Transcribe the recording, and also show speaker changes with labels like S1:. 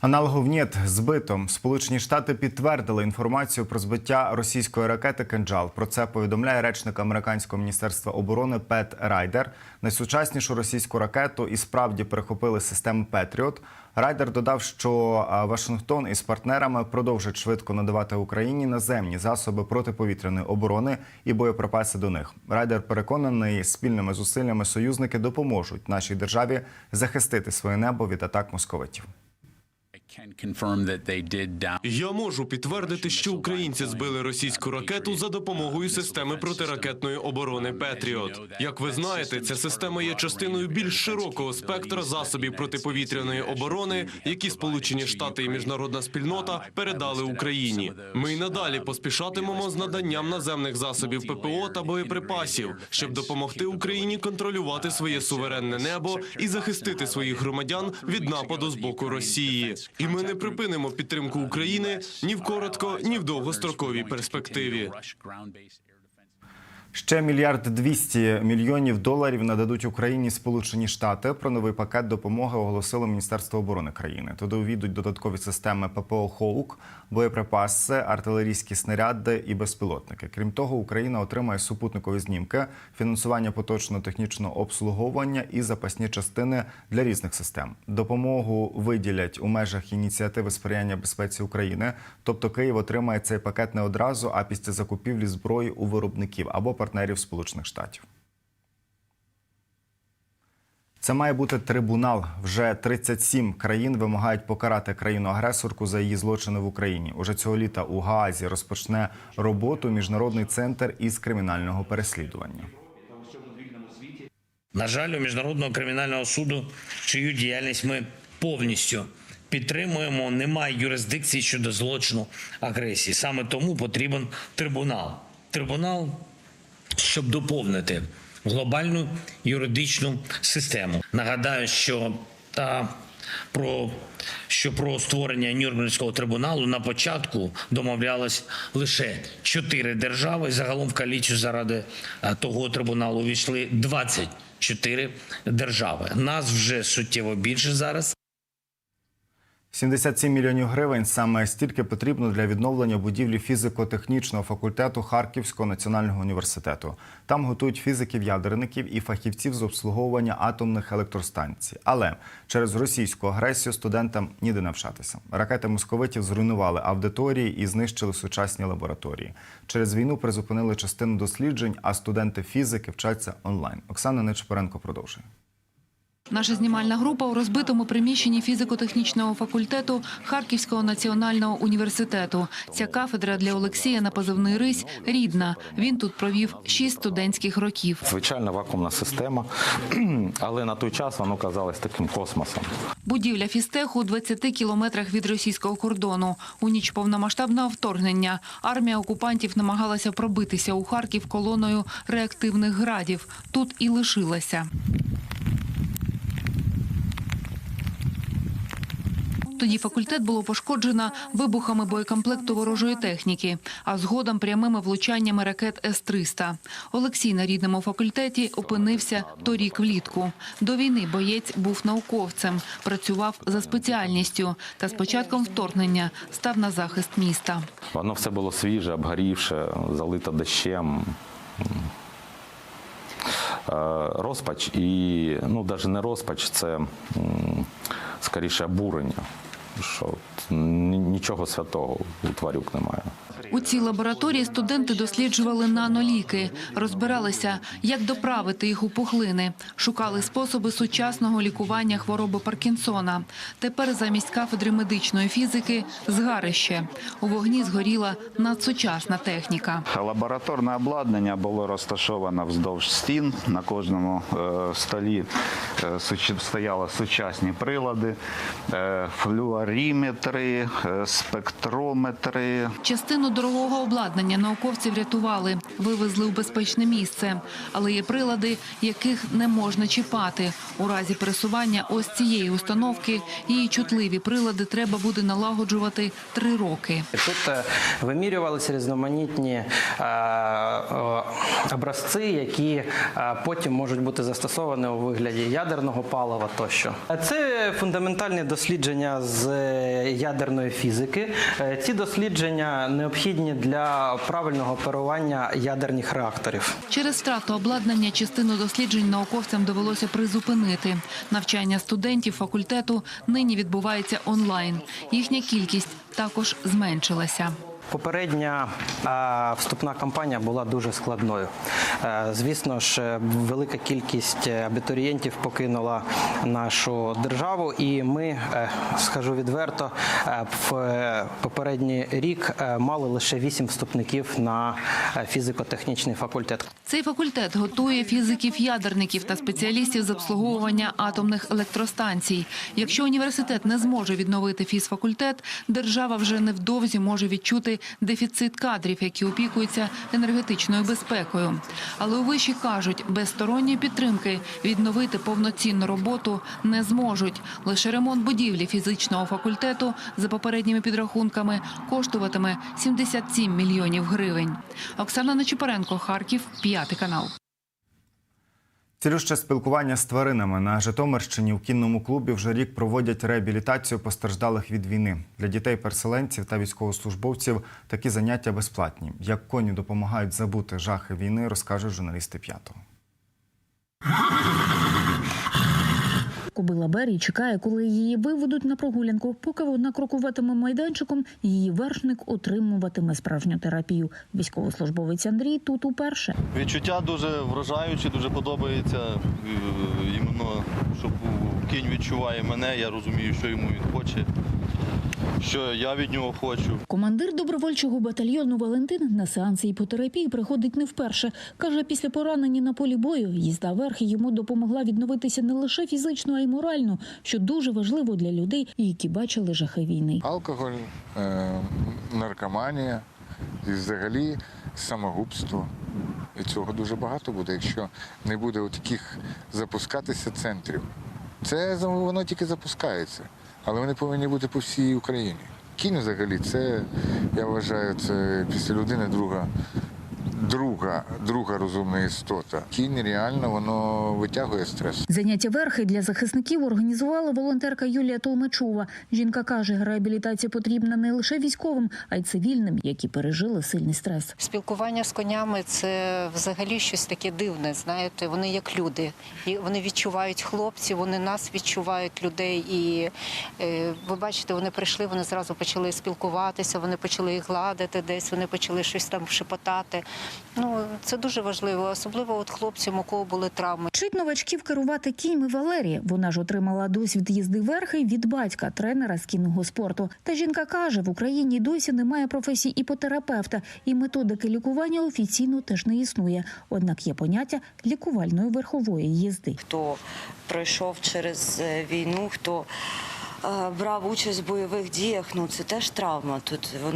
S1: Аналогов «Нєт» збито. Сполучені Штати підтвердили інформацію про збиття російської ракети «Кинджал». Про це повідомляє речник американського міністерства оборони Пет Райдер. Найсучаснішу російську ракету і справді перехопили системи Петріот. Райдер додав, що Вашингтон із партнерами продовжить швидко надавати Україні наземні засоби протиповітряної оборони і боєприпаси до них. Райдер переконаний, спільними зусиллями союзники допоможуть нашій державі захистити своє небо від атак московитів.
S2: Я можу підтвердити, що українці збили російську ракету за допомогою системи протиракетної оборони Петріот. Як ви знаєте, ця система є частиною більш широкого спектра засобів протиповітряної оборони, які Сполучені Штати і міжнародна спільнота передали Україні. Ми й надалі поспішатимемо з наданням наземних засобів ППО та боєприпасів, щоб допомогти Україні контролювати своє суверенне небо і захистити своїх громадян від нападу з боку Росії. І ми не припинимо підтримку України ні в коротко, ні в довгостроковій перспективі.
S1: Ще мільярд двісті мільйонів доларів нададуть Україні Сполучені Штати. Про новий пакет допомоги оголосило Міністерство оборони країни. Туди увійдуть додаткові системи ППО «Хоук», боєприпаси, артилерійські снаряди і безпілотники. Крім того, Україна отримає супутникові знімки, фінансування поточного технічного обслуговування і запасні частини для різних систем. Допомогу виділять у межах ініціативи сприяння безпеці України. Тобто Київ отримає цей пакет не одразу, а після закупівлі зброї у виробників або партнерів Сполучених Штатів. Це має бути трибунал. Вже 37 країн вимагають покарати країну-агресорку за її злочини в Україні. Уже цього літа у Гаазі розпочне роботу міжнародний центр із кримінального переслідування.
S3: На жаль, у міжнародного кримінального суду, чию діяльність ми повністю підтримуємо, немає юрисдикції щодо злочину агресії. Саме тому потрібен трибунал. Трибунал, щоб доповнити глобальну юридичну систему. Нагадаю, що та про що про створення Нюрнберзького трибуналу на початку домовлялось лише чотири держави. Загалом в коаліцію заради е, того трибуналу увійшли 24 держави. Нас вже суттєво більше зараз.
S1: 77 мільйонів гривень саме стільки потрібно для відновлення будівлі фізико-технічного факультету Харківського національного університету. Там готують фізиків-ядерників і фахівців з обслуговування атомних електростанцій. Але через російську агресію студентам ніде навчатися. Ракети московитів зруйнували аудиторії і знищили сучасні лабораторії. Через війну призупинили частину досліджень, а студенти фізики вчаться онлайн. Оксана Нечепоренко продовжує.
S4: Наша знімальна група у розбитому приміщенні фізико-технічного факультету Харківського національного університету. Ця кафедра для Олексія на позивний рись рідна. Він тут провів шість студентських років.
S5: Звичайна вакуумна система, але на той час воно казалось таким космосом.
S4: Будівля фізтеху у 20 кілометрах від російського кордону. У ніч повномасштабного вторгнення армія окупантів намагалася пробитися у Харків колоною реактивних градів. Тут і лишилася. Тоді факультет було пошкоджено вибухами боєкомплекту ворожої техніки, а згодом прямими влучаннями ракет С-300. Олексій на рідному факультеті опинився торік влітку. До війни боєць був науковцем, працював за спеціальністю та з початком вторгнення став на захист міста.
S5: Воно все було свіже, обгорівше, залито дощем. Е, Розпач і, ну, навіть не розпач, це скоріше обурення, що нічого святого у тварюк немає.
S4: У цій лабораторії студенти досліджували наноліки, розбиралися, як доправити їх у пухлини, шукали способи сучасного лікування хвороби Паркінсона. Тепер замість кафедри медичної фізики згарище. У вогні згоріла надсучасна техніка.
S6: Лабораторне обладнання було розташовано вздовж стін. На кожному е, столі е, стояли сучасні прилади, е, флюоріметри, спектрометри,
S4: Частину дорогого обладнання науковці врятували, вивезли у безпечне місце. Але є прилади, яких не можна чіпати. У разі пересування ось цієї установки її чутливі прилади треба буде налагоджувати три роки.
S7: Тут е, вимірювалися різноманітні е, е, образці, які потім можуть бути застосовані у вигляді ядерного палива тощо. Це фундаментальні дослідження з ядерної фізики. Ці дослідження необхідні для правильного оперування ядерних реакторів.
S4: Через втрату обладнання частину досліджень науковцям довелося призупинити. Навчання студентів факультету нині відбувається онлайн. Їхня кількість також зменшилася.
S7: Попередня вступна кампанія була дуже складною. Е, Звісно ж, е, велика кількість абітурієнтів покинула нашу державу, і ми, е, скажу відверто, е, в е, попередній рік е, мали лише вісім вступників на е, фізико-технічний факультет.
S4: Цей факультет готує фізиків-ядерників та спеціалістів з обслуговування атомних електростанцій. Якщо університет не зможе відновити фізфакультет, держава вже невдовзі може відчути дефіцит кадрів, які опікуються енергетичною безпекою. Але у виші кажуть, без сторонньої підтримки відновити повноцінну роботу не зможуть. Лише ремонт будівлі фізичного факультету за попередніми підрахунками коштуватиме 77 мільйонів гривень. Оксана Нечіпаренко, Харків, п'ятий канал.
S1: Цілюще спілкування з тваринами на Житомирщині в кінному клубі вже рік проводять реабілітацію постраждалих від війни. Для дітей-переселенців та військовослужбовців такі заняття безплатні. Як коні допомагають забути жахи війни, розкажуть журналісти п'ятого.
S8: Кобила Бері чекає, коли її виведуть на прогулянку. Поки вона крокуватиме майданчиком, її вершник отримуватиме справжню терапію. Військовослужбовець Андрій тут уперше.
S9: Відчуття дуже вражаючі, дуже подобається. Е, Іменно, щоб кінь відчуває мене, я розумію, що йому він хоче, що я від нього хочу.
S8: Командир добровольчого батальйону Валентин на сеанси іпотерапії приходить не вперше. Каже, після поранення на полі бою їзда верхи йому допомогла відновитися не лише фізично, а й морально, що дуже важливо для людей, які бачили жахи війни.
S10: Алкоголь, е, наркоманія і взагалі самогубство. І цього дуже багато буде, якщо не буде таких запускатися центрів. Це за- воно тільки запускається, але вони повинні бути по всій Україні. Кінь взагалі, це, я вважаю, це після людини друга, друга, друга розумна істота. Кінь реально воно витягує стрес.
S8: Заняття верхи для захисників організувала волонтерка Юлія Толмачова. Жінка каже, реабілітація потрібна не лише військовим, а й цивільним, які пережили сильний стрес.
S11: Спілкування з конями це взагалі щось таке дивне. Знаєте, вони як люди. І вони відчувають хлопців, вони нас відчувають людей. І е, ви бачите, вони прийшли, вони зразу почали спілкуватися, вони почали їх гладити десь, вони почали щось там шепотати. Ну це дуже важливо, особливо от хлопцям, у кого були травми.
S8: Вчить новачків керувати кіньми Валерія. Вона ж отримала досвід їзди верхи від батька, тренера з кінного спорту. Та жінка каже, в Україні досі немає професії іпотерапевта, і методики лікування офіційно теж не існує. Однак є поняття лікувальної верхової їзди.
S12: хто пройшов через е, війну, хто е, брав участь в бойових діях, ну це теж травма. Тут воно